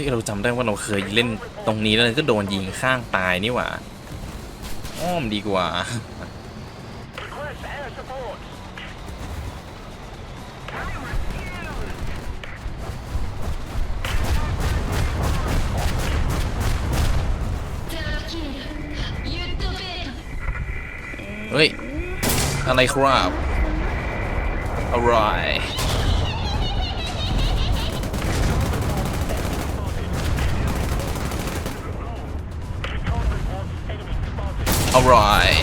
ฮ้ยเราจำได้ว่าเราเคยเล่นตรงนี้แล้วก็โดนยิงข้างตายนี่หว่าอ้อมดีกว่าเฮ้ย อะไรครับอะไร alright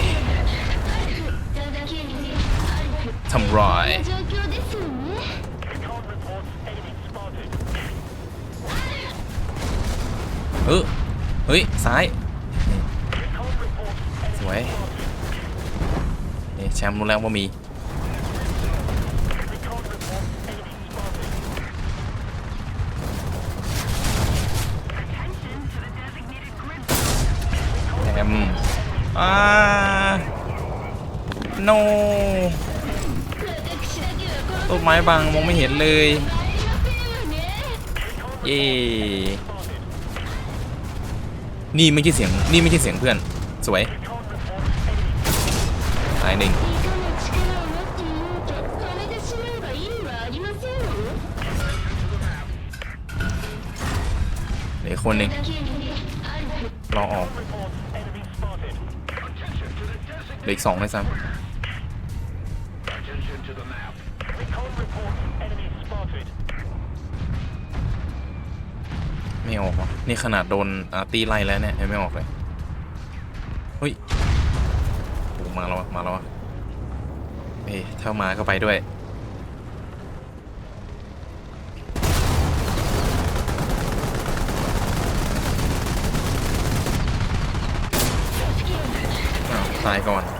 ทำไรเออเฮ้ย ซ้าย สวยเนี่แชมป์รู้แล้วว่ามี โนต้นไม้บางมองไม่เห็นเลย เย่นี่ไม่ใช่เสียง นี่ไม่ใช่เสียงเพื่อน สวย ตายหนึ่งเหลือคนหนึ่งรอออกเหลืออีกสองเลยซ้ำ to the map. Recon reports enemy spotted. ำไม่ออกวะนี่ขนาดโดนอาร์ตี้ไล่แล้วเนี่ยยังไม่ออกเลยเฮ้ยโอ้มาแล้ววะมาแล้ววะเอ้ยถ้ามาก็ไปด้วยอ้าวตายก่อน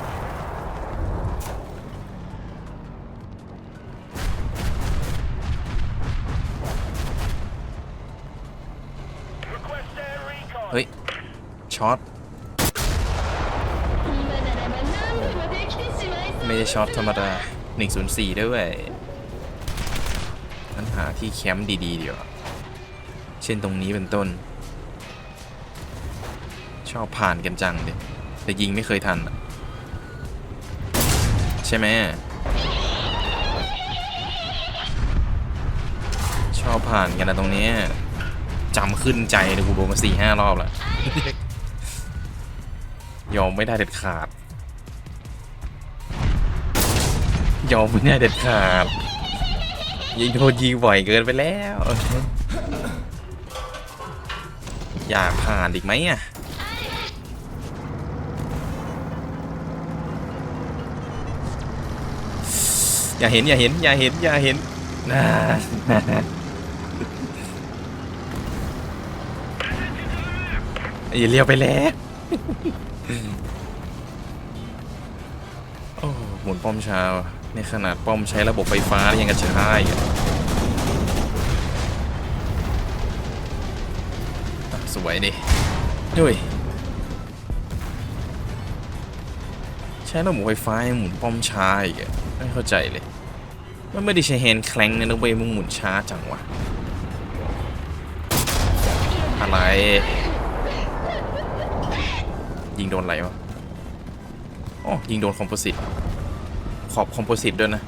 ช็อตไม่ใช่ช็อตธรรมดา 104 ด้วยปัญหาที่แคมป์ดีๆเดี๋ยว เช่นตรงนี้เป็นต้น ชอบผ่านกันจังเด็แต่ยิงไม่เคยทัน ใช่ไหมชอบผ่านกันนะตรงนี้จำขึ้นใจเลยกูโดนมาสี่ห้ารอบแล้ว ยอมไม่ได้เด็ดขาด ยอมไม่ได้เด็ดขาด ยิงโดนยิงบ่อยเกินไปแล้ว อยากผ่านอีกไหมอะอย่าเห็นอย่าเห็นอย่าเห็นอย่าเห็นนะอย่าเลี้ยวไปแล้ว โอ้หมุนป้อมช้าในขนาดป้อมใช้ระบบไฟฟ้ายังกระช้าอีกอะอะสวยดิด้วยใช้ระบบไฟฟ้าหมุนป้อมช้าอีกอะไม่เข้าใจเลยมันไม่ได้ใช้แฮนด์แคลงนะนะเว้ยมึงหมุนช้าจังวะอะไร ยิงโดนอะไรวะอ๋อยิงโดนคอมโพสิต ขอบคอมโพสิตด้วยนะ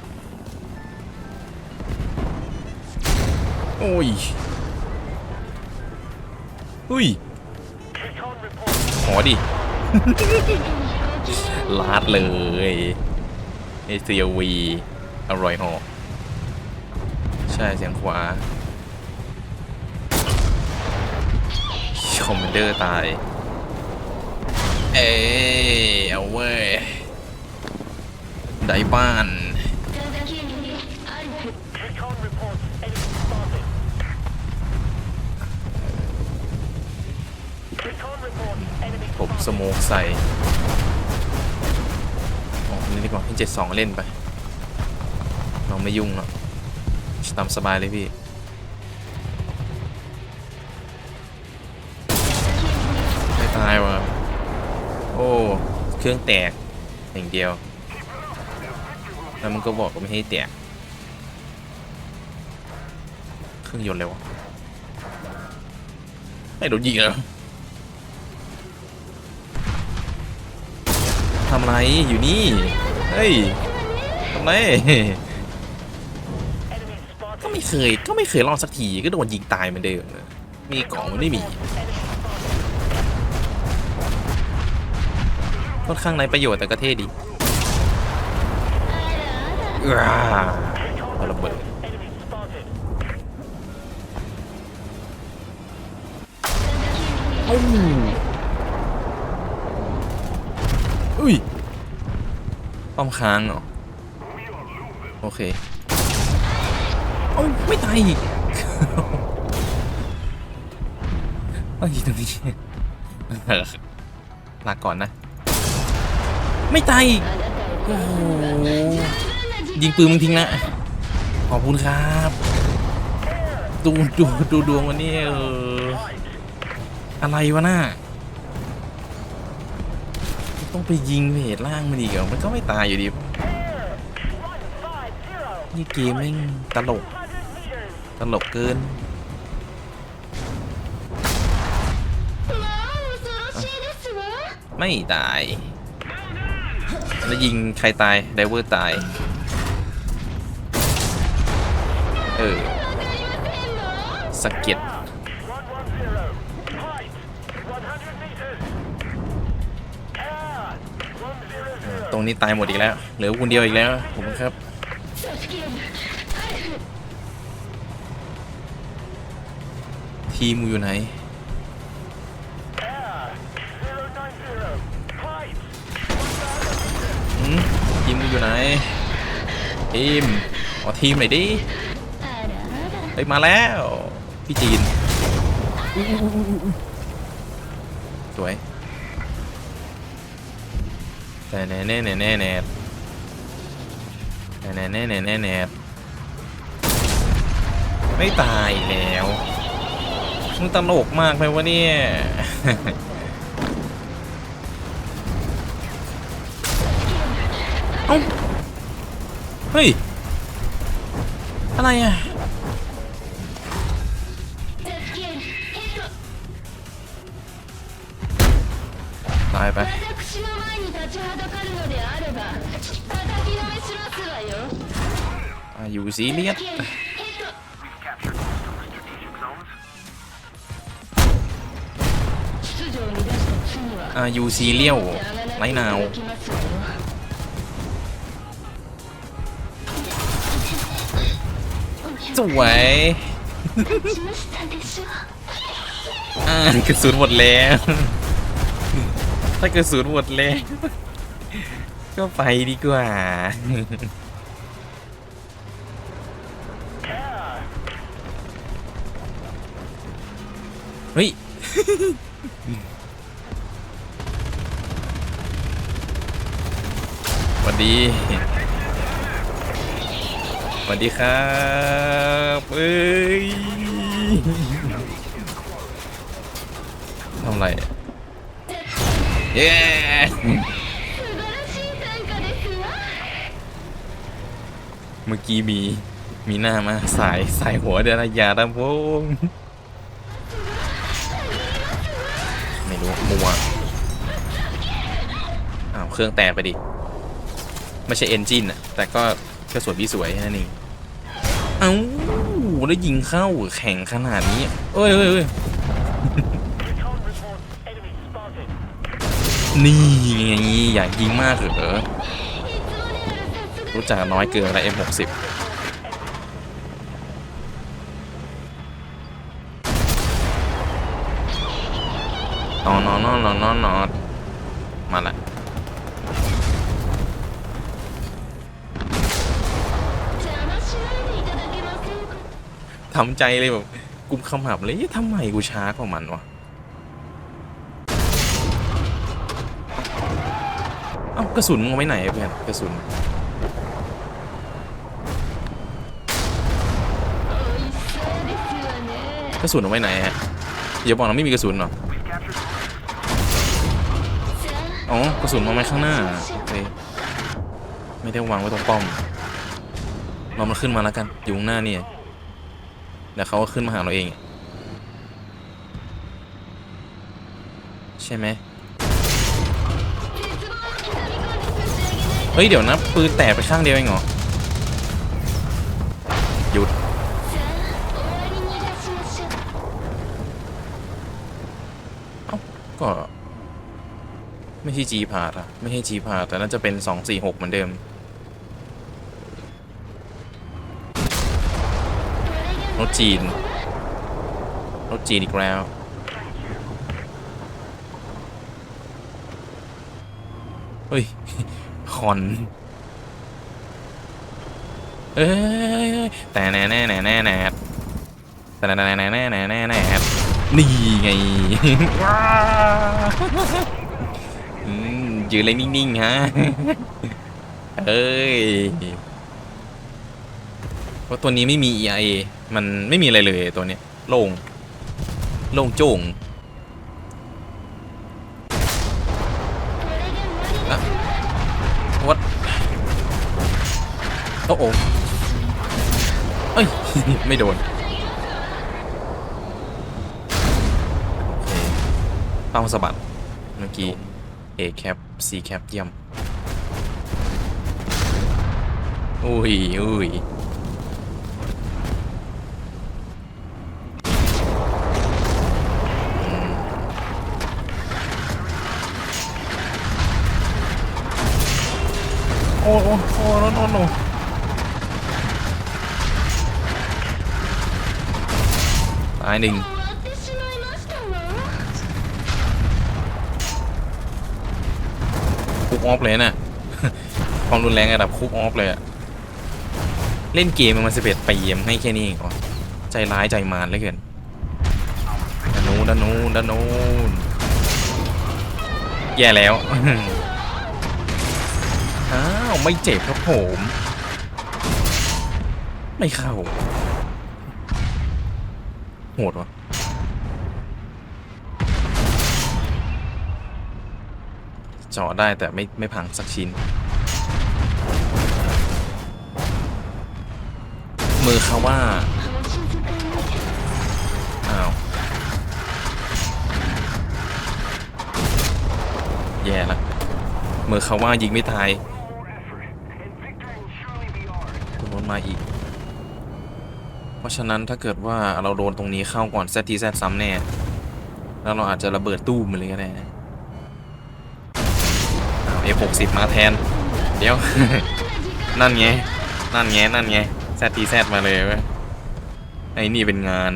โอ้ยอุ้ย Recon reports ขอดิ ลาดเลยเอ c วีอร่อยหอใช่เสียงขวาคอมมานเดอร์ตาย เอ้เอาเว้ยได้บ้านผมสมองโมกใส่ออกนี่ดีก่อนพี่เจ็ดสองเล่นไป เราไม่ยุ่งหรอกตามสบายเลยพี่ อ้ เครื่องแตกอย่างเดียว แล้วมันก็บอกว่าไม่ให้แตก เครื่องยนต์เลยวะไม่โดนยิงเหรอทำไรอยู่นี่ เฮ้ยทำไรก็ไม่เคยก็ไม่เคยรอดสักทีก็โดนยิงตายเหมือนเดิมมีกล่องมันไม่มี ค่อนข้างไรประโยชน์แต่ก็เท่ดีอ้าเอาระเบิด Enemy spotted. อุ้ยอุ้ยป้อมค้างเหรอ โอเคเอ้าไม่ตายอีกเอ้ยตรงนี้ลาก่อนนะ ไม่ตายกโอ้โหยิงปืนมึงทิ้งละขอบคุณครับดูดูดูดวงวันนี้เอออะไรวะน่าต้องไปยิงเพจล่างมันอีกเหรอมันก็ไม่ตายอยู่ดีนี่เกมแม่งตลก ตลกเกินไม่ตาย แล้วยิงใครตายไดเวอร์ตาย เออสกิดตรงนี้ตายหมดอีกแล้ว เหลือคนเดียวอีกแล้วผมครับทีมอยู่ไหน ทีมอยู่ไหนทีมขอทีมหน่อยดิไฮ้มาแล้ว พี่จีนสวยแน่แน่แน่แน่แน่แน่แน่แน่แน่แน่แน่ไม่ตายแล้วมึงตลกมากเลยวะเนี่ย เฮ้ย อะไรอะตายไปอยู่สีเลียดอยู่สีเลี้ยวไรหนาว สวยอ่ากระสุนหมดแล้ว ถ้ากระสุนหมดแล้ว ก็ไปดีกว่า เฮ้ยวันดี วัสดีครับเอ้ยทำไรเย้เมื่อกี้มี มีหน้ามาสายสายหัวเดรยาดังวงไม่รู้มัวอ้าวเครื่องแตกไปดิ ไม่ใช่เอนจินอะแต่ก็กระสวยพี่สวยนั่นเอง เอ้าแล้วยิงเข้าแข่งขนาดนี้เอ้ยเอ้ยเอ้ย Recon report. Enemy spotted. นี่ไงอยากยิงมากเหรอรู้จักน้อยเกินแล้ว M60 นอนนอนนอนนอนนอนมาละ ทำใจเลยแบบกุมขมับเลยทำไมกูช้ากว่ามันวะเอ้ากระสุนมึงไว้ไหนเพื่อนกระสุนกระสุนเอาไว้ไหนฮะอย่าบอกนะไม่มีกระสุนหรออ๋อกระสุนมาไว้ข้างหน้าเฮ้ยไม่ได้วางไว้ตรงป้อมเรามันขึ้นมาแล้วกันอยู่ข้างหน้านี่ แล้วเขาก็ขึ้นมาหาเราเอง ใช่ไหมเฮ้ย เดี๋ยวนะ ปืนแตกไปข้างเดียวเองเหรอ หยุด เอ้า ก็ ไม่ใช่จีพาร์ตอะไม่ใช่จีพาร์ตแต่น่าจะเป็นสองสี่หกเหมือนเดิม รถจีน รถจีนอีกแล้ว เฮ้ยคอนเอ้ยแต่แน่แน่แน่แน่แน่แต่แน่แน่แน่แน่แน่แน่แน่นี่ไงอืมยืนเลยนิ่งๆฮะเอ้ยเพราะตัวนี้ไม่มี EIA มันไม่มีอะไรเลยตัวเนี้ยโล่งโล่งโจ่งอะวัดโอ้โอเอ้ย ไม่โดนโอเคป้าสะบัดเมื่อกี้ A แคป C แคปเยี่ยมอุ้ยอุ้ย ตายหนึ่ง 終わってしまいましたわ คุกออฟเลยน่ะ ความรุนแรงระดับคุกออฟเลยอะเล่นเกมมันสิบเอ็ดปีมนให้แค่นี้เองเหรอใจร้ายใจมารเหลยเกินด้านนู้นด้านนู้นด้านนู้นแย่แล้ว อ้าว ไม่เจ็บครับผม ไม่เข้า โหดวะเจาะได้แต่ไม่ไม่พังสักชิ้น มือเขาว่า อ้าว แย่ละมือเขาว่ายิงไม่ตายคุณรมาอีก ราะฉะนั้นถ้าเกิดว่าเราโดนตรงนี้เข้าก่อน ZTZ ซ้ำแน่ แล้วเราอาจจะระเบิดตู้มเลยก็ได้นะอ้าว F60 มาแทน เดี๋ยว นั่นไง นั่นไง นั่นไง ZTZ มาเลยเว้ย ไอ้นี่เป็นงาน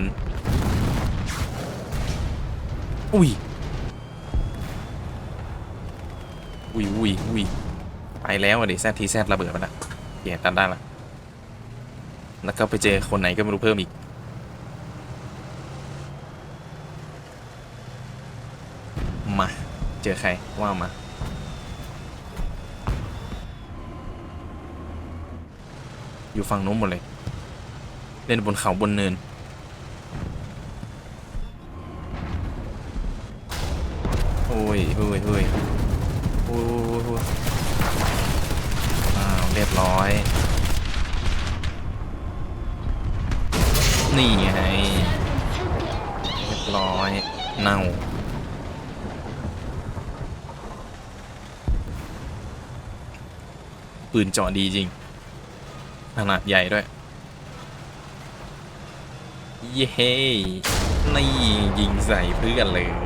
อุ้ย อุ้ยอุ้ยอุ้ยไปแล้วอะดิ ZTZ ระเบิดไปละเปลี่ยนตันได้ละ แล้วก็ไปเจอคนไหนก็ไม่รู้เพิ่มอีก มา เจอใครว่ามา อยู่ฝั่งโน้นหมดเลย เล่นบนเขาบนเนิน โอ้ยโอ้ยโอ้ยโอ้ยโอ้ยโอ้ยอ้าวเรียบร้อย นี่ไงเรียบร้อย เน่าปืนเจาะดีจริง ขนาดใหญ่ด้วย เย้ นี่ยิงใส่เพื่อนเลย